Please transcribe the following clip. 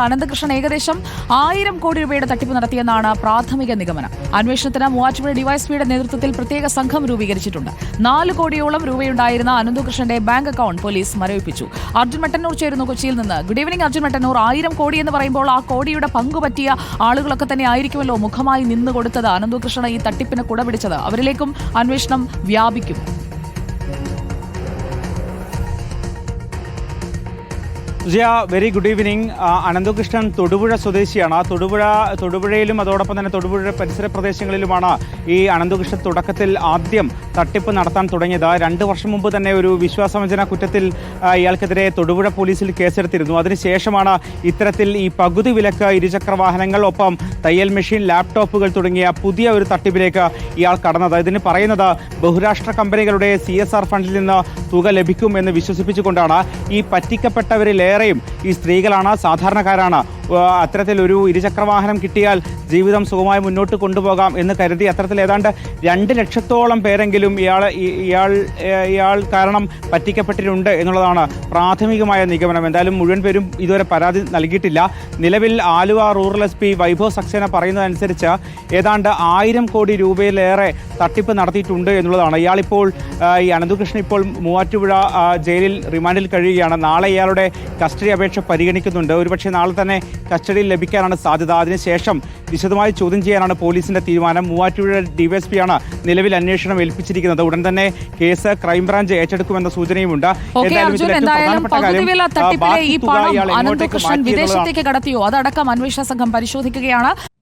അനന്തകൃഷ്ണൻ ഏകദേശം ആയിരം കോടി രൂപയുടെ തട്ടിപ്പ് നടത്തിയെന്നാണ് പ്രാഥമിക നിഗമനം. അന്വേഷണത്തിന് മൂവാറ്റുപുഴ ഡിവൈഎസ്പിയുടെ നേതൃത്വത്തിൽ പ്രത്യേക സംഘം രൂപീകരിച്ചിട്ടുണ്ട്. നാല് കോടിയോളം രൂപയുണ്ടായിരുന്ന അനന്തകൃഷ്ണന്റെ ബാങ്ക് അക്കൗണ്ട് പോലീസ് മരവിപ്പിച്ചു. അർജുൻ മട്ടന്നൂർ ചേരുന്നു കൊച്ചിയിൽ നിന്ന്. Good evening Arjun Mattannur. ആയിരം കോടി എന്ന് പറയുമ്പോൾ ആ കോടിയുടെ പങ്കു പറ്റിയ ആളുകളൊക്കെ തന്നെ ആയിരിക്കുമല്ലോ മുഖമായി നിന്ന് കൊടുത്തത് അനന്തകൃഷ്ണൻ ഈ തട്ടിപ്പിന് കുടപിടിച്ചത്. അവരിലേക്കും അന്വേഷണം വ്യാപിക്കും. Sujaya very good evening Ananthakrishnan Thodupuzha സ്വദേശിയാണ്. തൊടുപുഴ തൊടുപുഴയിലും അതോടൊപ്പം തന്നെ തൊടുപുഴ പരിസര പ്രദേശങ്ങളിലുമാണ് ഈ അനന്തകൃഷ്ണൻ തുടക്കത്തിൽ ആദ്യം തട്ടിപ്പ് നടത്താൻ തുടങ്ങിയത്. രണ്ട് വർഷം മുമ്പ് തന്നെ ഒരു വിശ്വാസവഞ്ചന കുറ്റത്തിൽ ഇയാൾക്കെതിരെ തൊടുപുഴ പോലീസിൽ കേസെടുത്തിരുന്നു. അതിനുശേഷമാണ് ഇത്തരത്തിൽ ഈ പകുതി വിലക്ക് ഇരുചക്ര വാഹനങ്ങൾ ഒപ്പം തയ്യൽ മെഷീൻ ലാപ്ടോപ്പുകൾ തുടങ്ങിയ പുതിയ ഒരു തട്ടിപ്പിലേക്ക് ഇയാൾ കടന്നത്. ഇതിന് പറയുന്നത് ബഹുരാഷ്ട്ര കമ്പനികളുടെ സി ഫണ്ടിൽ നിന്ന് തുക ലഭിക്കും എന്ന് വിശ്വസിപ്പിച്ചുകൊണ്ടാണ്. ഈ പറ്റിക്കപ്പെട്ടവരിലേറെയും ഈ സ്ത്രീകളാണ് സാധാരണക്കാരാണ്. അത്തരത്തിലൊരു ഇരുചക്രവാഹനം കിട്ടിയാൽ ജീവിതം സുഖമായി മുന്നോട്ട് കൊണ്ടുപോകാം എന്ന് കരുതി അത്തരത്തിൽ ഏതാണ്ട് രണ്ട് ലക്ഷത്തോളം പേരെങ്കിലും ഇയാൾ ഇയാൾ ഇയാൾ കാരണം പറ്റിക്കപ്പെട്ടിട്ടുണ്ട് എന്നുള്ളതാണ് പ്രാഥമികമായ നിഗമനം. എന്തായാലും മുഴുവൻ പേരും ഇതുവരെ പരാതി നൽകിയിട്ടില്ല. നിലവിൽ Aluva rural S P Vaibhav Saxena പറയുന്നതനുസരിച്ച് ഏതാണ്ട് ആയിരം കോടി രൂപയിലേറെ തട്ടിപ്പ് നടത്തിയിട്ടുണ്ട് എന്നുള്ളതാണ്. ഇയാളിപ്പോൾ ഈ അനന്തകൃഷ്ണൻ ഇപ്പോൾ മൂവാറ്റുപുഴ ജയിലിൽ റിമാൻഡിൽ കഴിയുകയാണ്. നാളെ ഇയാളുടെ കസ്റ്റഡി അപേക്ഷ പരിഗണിക്കുന്നുണ്ട്. ഒരുപക്ഷെ നാളെ തന്നെ കസ്റ്റഡിയിൽ ലഭിക്കാനാണ് സാധ്യത. അതിനുശേഷം വിശദമായി ചോദ്യം ചെയ്യാനാണ് പോലീസിന്റെ തീരുമാനം. മൂവാറ്റുപുഴ ഡിവൈഎസ്പിയാണ് നിലവിൽ അന്വേഷണം ഏൽപ്പിച്ചിരിക്കുന്നത്. ഉടൻ തന്നെ കേസ് ക്രൈംബ്രാഞ്ച് ഏറ്റെടുക്കുമെന്ന സൂചനയുമുണ്ട്. വിദേശത്തേക്ക് കടത്തിയോ? അതടക്കം അന്വേഷണ സംഘം പരിശോധിക്കുകയാണ്.